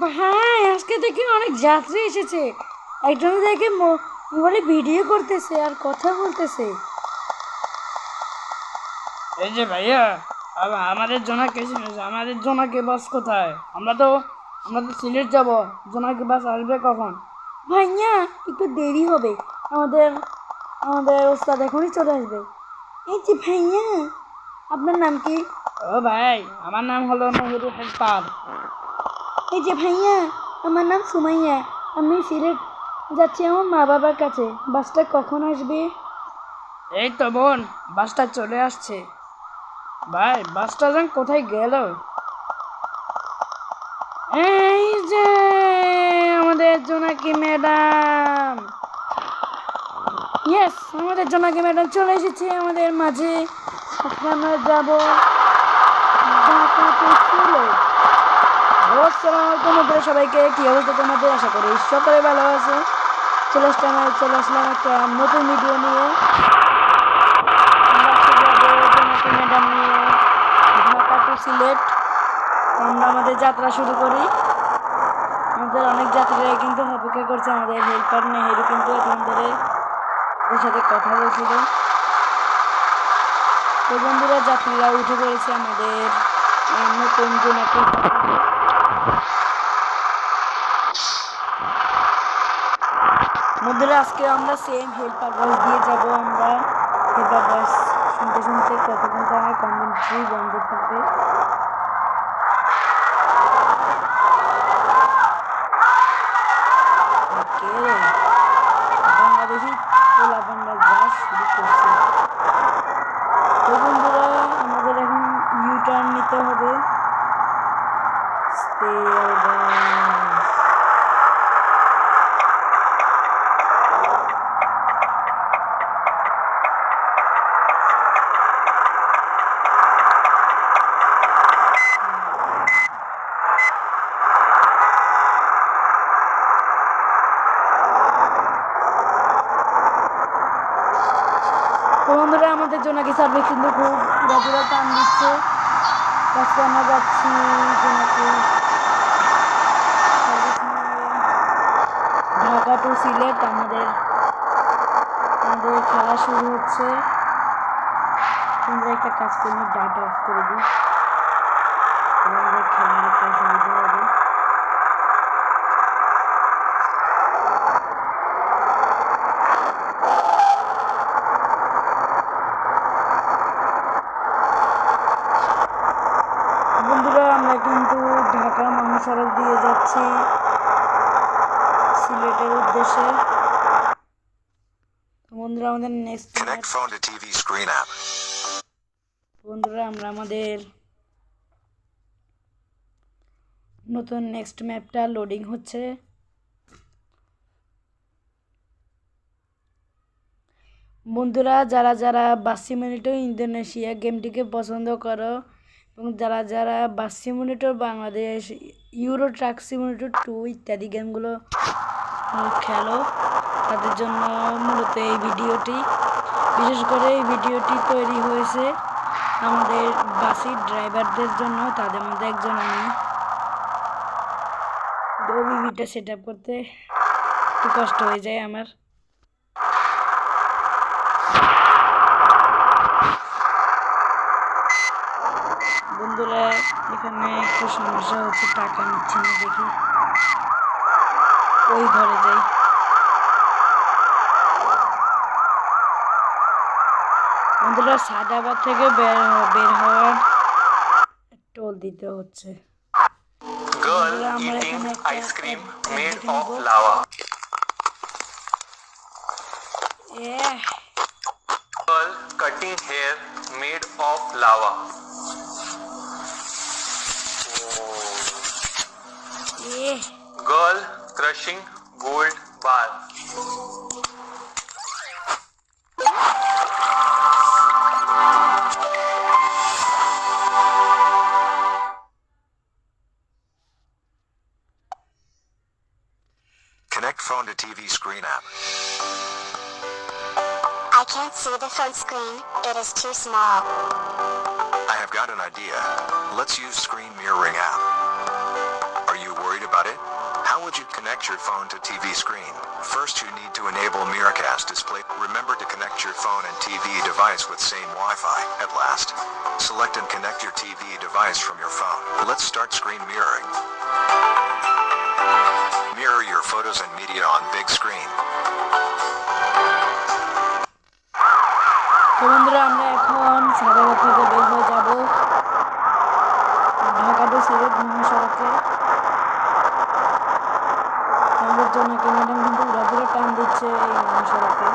ভাই আজকে দেখি অনেক যাত্রী এসেছে। একজন দেখে মোবাইলে ভিডিও করতেছে আর কথা বলতেছে। এই যে ভাইয়া আম- আমাদের জোনাকে? আমাদের জোনাকে বাস কোথায়? আমরা তো আমরা তো সিলেট যাব। জোনাকে বাস আসবে কখন? ভাইয়া একটু দেরি হবে। আমাদের আমাদের ওস্তাদ এখনই চলে আসবে। এই যে ভাইয়া আপনার নাম কি? ও ভাই আমার নাম হলো নহিরুল হেল্পার এই যে ভাইয়া, আমার নাম সুমাইয়া। আমি সিলেট যাচ্ছি আমার মা বাবার কাছে। বাসটা কখন আসবে? এই তো বোন, বাসটা চলে আসছে। ভাই, বাসটা যেন কোথায় গেল? এই যে আমাদের জোনাকি ম্যাডাম। ইয়েস আমাদের জোনাকি ম্যাডাম চলে এসেছে আমাদের মাঝে। আমরা যাব to সিলেট। আসসালামু সবাইকে কি অবস্থা তোমাদের? আশা করি সকলে ভালো আছে। চলে আসলাম চলে আসলাম একটা নতুন ভিডিও নিয়ে। ম্যাডাম নিয়ে, ঢাকা to সিলেট আমরা আমাদের যাত্রা শুরু করি। আমাদের অনেক যাত্রীরা কিন্তু অপেক্ষা করছে, আমাদের হেল্পার নেহেরু কিন্তু ধরে ওর সাথে কথা বলছিল। তো বন্ধুরা, যাত্রীরা উঠে পড়েছে আমাদের নতুন জোনাকি বন্ধুরা, আজকে আমরা সেম হেল্পার বয়স দিয়ে যাব আমরা। হেল্পার বয়স শুনতে শুনতে কতক্ষণ তো কমেন্ট্রি বন্ধ থাকবে কে রে বাংলাদেশি পোলাপানরা যা শুরু করছে তো বন্ধুরা আমাদের এখন ইউ টার্ন নিতে হবে Stay guys. তো বন্ধুরা সার্ভিস কিন্তু খুব পুরোপুরো টান দিচ্ছে। আজকে আমরা যাচ্ছি ঢাকা টু সিলেট, আমাদের আমাদের খেলা শুরু হচ্ছে। তোমরা একটা কাজ করে ডাটা অফ করে দিই আমাদের খেলার একটা সুবিধা হবে বন্ধুরা আমরা কিন্তু ঢাকা মহাসড়ক দিয়ে যাচ্ছি সিলেটের উদ্দেশ্যে বন্ধুরা আমাদের নেক্সট. বন্ধুরা আমরা আমাদের নতুন নেক্সট ম্যাপটা লোডিং হচ্ছে বন্ধুরা যারা যারা বাসি বাসিমিনিটো ইন্দোনেশিয়া গেমটিকে পছন্দ করো এবং যারা যারা bus simulator Bangladesh Euro truck simulator two ইত্যাদি গেমগুলো খেলো, তাদের জন্য মূলত এই ভিডিওটি। বিশেষ করে এই ভিডিওটি তৈরি হয়েছে আমাদের বাসের ড্রাইভারদের জন্য, তাদের মধ্যে একজন আমি। ওবিভিটা সেট আপ করতে একটু কষ্ট হয়ে যায় আমার। ওই ঘরে যাই বন্ধুরা সাদাবাদ থেকে বের হ- বের হওয়ার টোল দিতে হচ্ছে Girl বন্ধুরা, আমরা eating এখানে একটা ice cream ad- ad made দেখে of নেবো। lava. এহ, Girl cutting hair made of lava. এহ, Girl crushing gold bar. Connect phone to TV screen app. I can't see the phone screen. It is too small. I have got an idea. Let's use screen mirroring app. would you connect your phone to TV screen? First you need to enable Miracast display. Remember to connect your phone and TV device with same Wi-Fi at last. Select and connect your TV device from your phone. Let's start screen mirroring. Mirror your photos and media on big screen. তো বন্ধুরা আমরা এখন সাগর থেকে বের হয়ে যাব Dhaka two Sylhet মহাসড়কে জন্য কি ম্যাডাম কিন্তু উড়াধুরা টান দিচ্ছে এই মহাসড়কে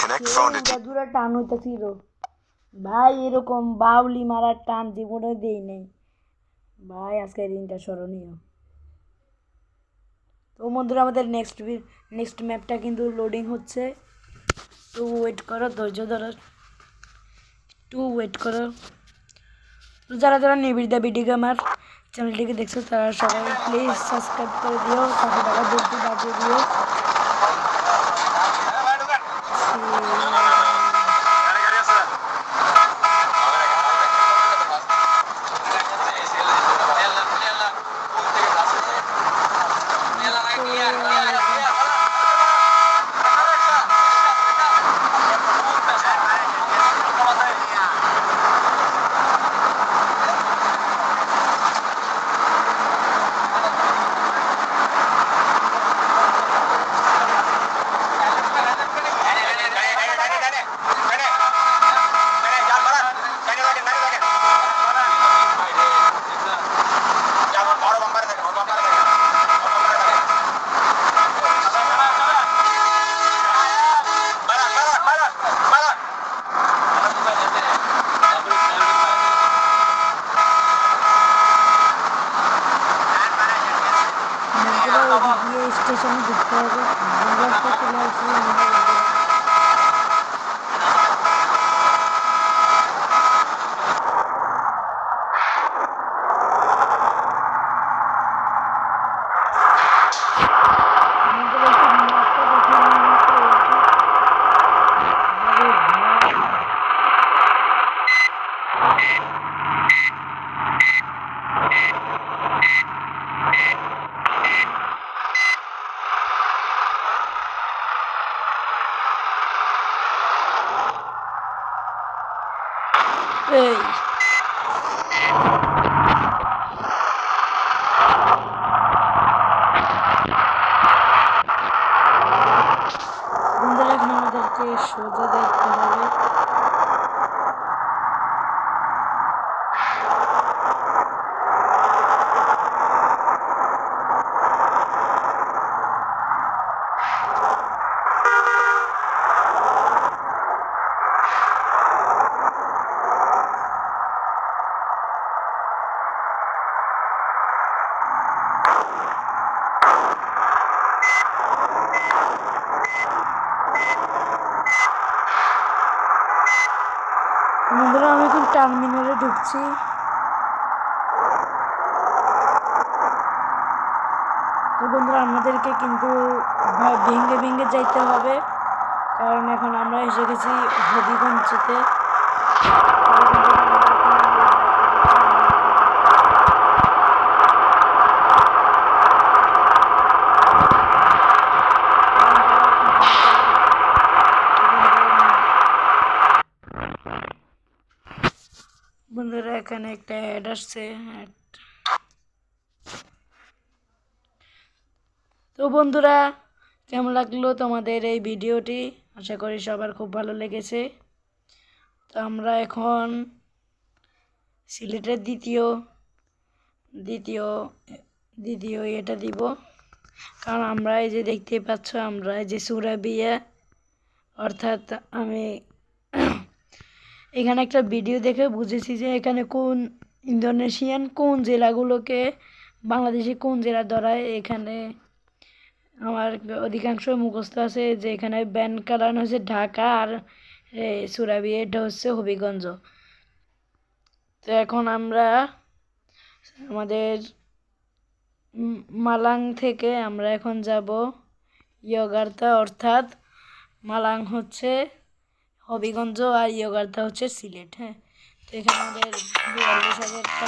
ভাই দূরে টান হইতেছিল? ভাই এরকম বাউলি মারার টান জীবনে দেই নেই। ভাই আজকের দিনটা স্মরণীয়। তো বন্ধুরা আমাদের নেক্সট নেক্সট ম্যাপটা কিন্তু লোডিং হচ্ছে। তো ওয়েট করো ধৈর্য ধরো। একটু ওয়েট করো। তো যারা যারা নিবিড়দা বিডি আমার চ্যানেলটিকে দেখছ তারা সবাই প্লিজ সাবস্ক্রাইব করে দিও পাশে টাকা বলতে বাজিয়ে দিও। দিয়ে স্টেশনে ঢুকতে হবে আমরা চলে আসি আমরা এই বন্ধুরা এখন আমাদেরকে সোজা দেখতে হবে বন্ধুরা আমি এখন ঢুকছি তো বন্ধুরা, আমাদেরকে কিন্তু ভেঙে ভেঙে যাইতে হবে। কারণ এখন আমরা এসে গেছি হবিগঞ্জতে বন্ধুরা এখানে একটা অ্যাড আসছে। তো বন্ধুরা, কেমন লাগল তোমাদের এই ভিডিওটি? আশা করি সবার খুব ভালো লেগেছে। তো আমরা এখন সিলেটের দ্বিতীয় দ্বিতীয় দ্বিতীয় এটা দিব। কারণ আমরা এই যে দেখতেই পাচ্ছ, আমরা এই যে সুরাবিয়া, অর্থাৎ আমি এখানে একটা ভিডিও দেখে বুঝেছি যে এখানে কোন ইন্দোনেশিয়ান কোন জেলাগুলোকে, বাংলাদেশে কোন জেলা ধরায়, এখানে আমার অধিকাংশ মুখস্থ আছে যে এখানে ব্যান কালার হচ্ছে ঢাকা আর সুরাবি, এটা হচ্ছে হবিগঞ্জ। তো এখন আমরা আমাদের মালাং থেকে আমরা এখন যাব, ইয়গার্তা, অর্থাৎ মালাং হচ্ছে হবিগঞ্জ আর ইয়গার্তা হচ্ছে সিলেট হ্যাঁ? তো এখানে আমাদের বিয়াল্লিশ হাজার টাকা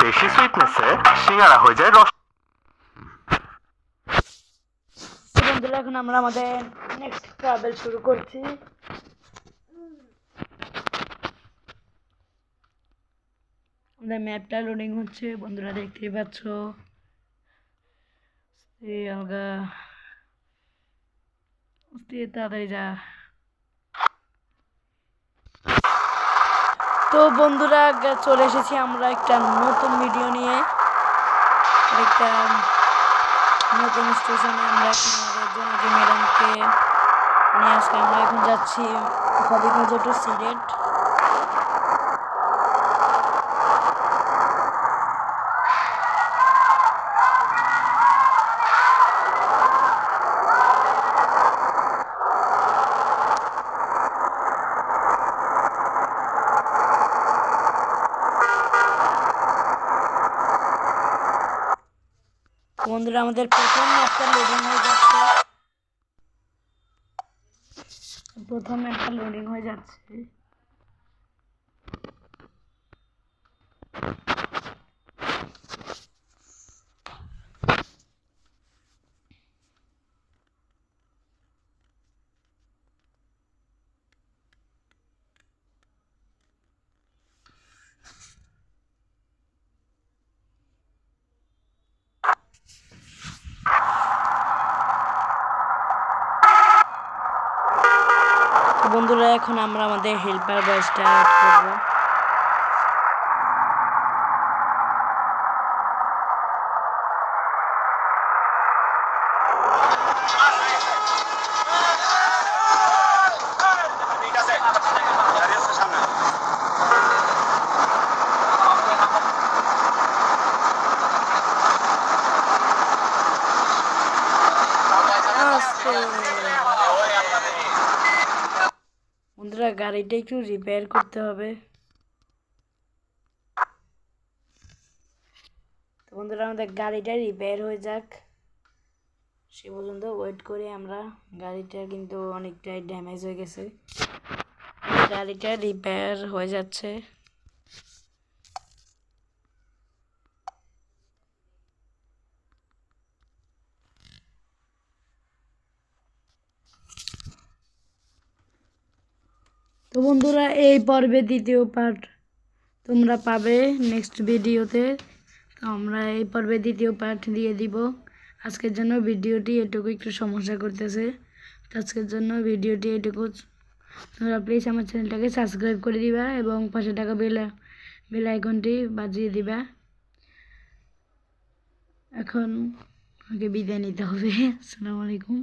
বেশি সুইটনেসে সিঙ্গারা হয়ে যায় রস বন্ধুরা এখন আমরা আমাদের নেক্সট ট্রাভেল শুরু করছি। আমাদের ম্যাপটা লোডিং হচ্ছে বন্ধুরা দেখতেই পাচ্ছ। এই আলগা তাড়াতাড়ি যা। তো বন্ধুরা চলে এসেছি আমরা একটা নতুন ভিডিও নিয়ে। একটা নতুন স্টেশনে আমরা এখন আমাদের জনকি ম্যাডামকে নিয়ে আজকে আমরা এখন যাচ্ছি সিলেট। বন্ধুরা আমাদের প্রথম একটা লোডিং হয়ে যাচ্ছে। প্রথম একটা লোডিং হয়ে যাচ্ছে। বন্ধুরা এখন আমরা আমাদের হেল্পার বয়সটা অ্যাড করব ঠিক আছে দাঁড়িয়ে আছে সামনে বন্ধুরা গাড়িটা একটু রিপেয়ার করতে হবে। তো বন্ধুরা, আমাদের গাড়িটা রিপেয়ার হয়ে যাক। সে পর্যন্ত ওয়েট করি আমরা। গাড়িটা কিন্তু অনেকটাই ড্যামেজ হয়ে গেছে। গাড়িটা রিপেয়ার হয়ে যাচ্ছে। তো বন্ধুরা, এই পর্বে দ্বিতীয় পার্ট তোমরা পাবে নেক্সট ভিডিওতে। তো আমরা এই পর্বে দ্বিতীয় পার্ট দিয়ে দিব। আজকের জন্য ভিডিওটি এটুকু একটু সমস্যা করতেছে। তো আজকের জন্য ভিডিওটি এটুকু তোমরা প্লিজ আমার চ্যানেলটাকে সাবস্ক্রাইব করে দিবা এবং পাশে টাকা বেল বেল আইকনটি বাজিয়ে দিবা। এখন আমাকে বিদায় নিতে হবে। আসসালামু আলাইকুম।